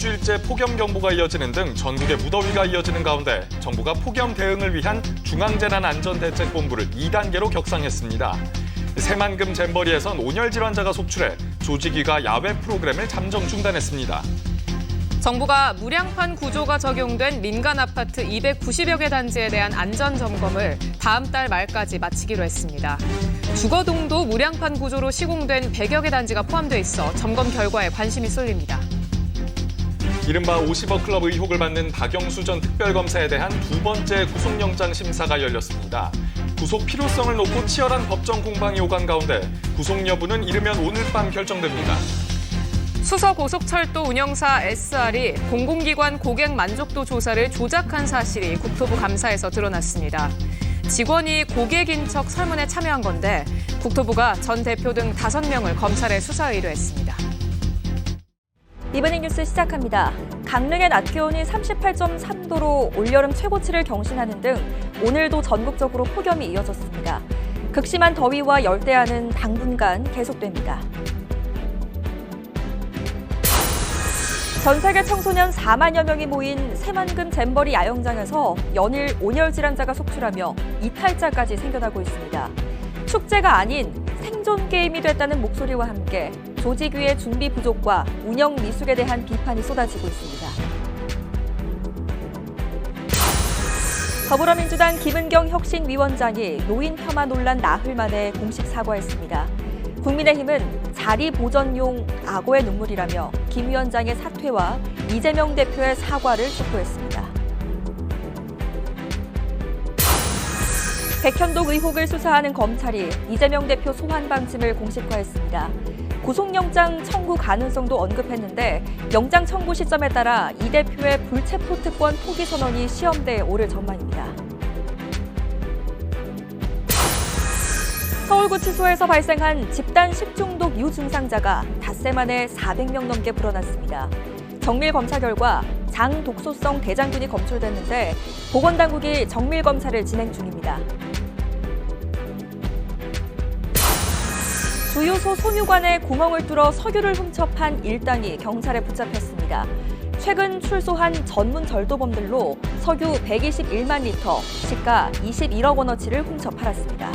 번째 폭염 경보가 이어지는 등 전국의 무더위가 이어지는 가운데 정부가 폭염 대응을 위한 중앙재난안전대책본부를 2단계로 격상했습니다. 새만금 잼버리에선 온열 질환자가 속출해 조직위가 야외 프로그램을 잠정 중단했습니다. 정부가 무량판 구조가 적용된 민간 아파트 290여 개 단지에 대한 안전 점검을 다음 달 말까지 마치기로 했습니다. 주거동도 무량판 구조로 시공된 100여 개 단지가 포함돼 있어 점검 결과에 관심이 쏠립니다. 이른바 50억 클럽 의혹을 받는 박영수 전 특별검사에 대한 두 번째 구속영장 심사가 열렸습니다. 구속 필요성을 놓고 치열한 법정 공방이 오간 가운데 구속 여부는 이르면 오늘 밤 결정됩니다. 수서고속철도 운영사 SR이 공공기관 고객 만족도 조사를 조작한 사실이 국토부 감사에서 드러났습니다. 직원이 고객인 척 설문에 참여한 건데 국토부가 전 대표 등 다섯 명을 검찰에 수사 의뢰했습니다. 이브닝 뉴스 시작합니다. 강릉의 낮 기온이 38.3도로 올여름 최고치를 경신하는 등 오늘도 전국적으로 폭염이 이어졌습니다. 극심한 더위와 열대야는 당분간 계속됩니다. 전 세계 청소년 4만여 명이 모인 새만금 잼버리 야영장에서 연일 온열 질환자가 속출하며 이탈자까지 생겨나고 있습니다. 축제가 아닌 생존 게임이 됐다는 목소리와 함께 조직위의 준비 부족과 운영 미숙에 대한 비판이 쏟아지고 있습니다. 더불어민주당 김은경 혁신위원장이 노인 폄하 논란 나흘 만에 공식 사과했습니다. 국민의힘은 자리 보전용 악어의 눈물이라며 김 위원장의 사퇴와 이재명 대표의 사과를 촉구했습니다. 백현동 의혹을 수사하는 검찰이 이재명 대표 소환 방침을 공식화했습니다. 구속영장 청구 가능성도 언급했는데 영장 청구 시점에 따라 이 대표의 불체포 특권 포기 선언이 시험대에 오를 전망입니다. 서울구치소에서 발생한 집단 식중독 유증상자가 닷새 만에 400명 넘게 불어났습니다. 정밀 검사 결과 장 독소성 대장균이 검출됐는데 보건당국이 정밀 검사를 진행 중입니다. 주유소 손유관에 구멍을 뚫어 석유를 훔쳐 판 일당이 경찰에 붙잡혔습니다. 최근 출소한 전문 절도범들로 석유 121만 리터, 시가 21억 원어치를 훔쳐 팔았습니다.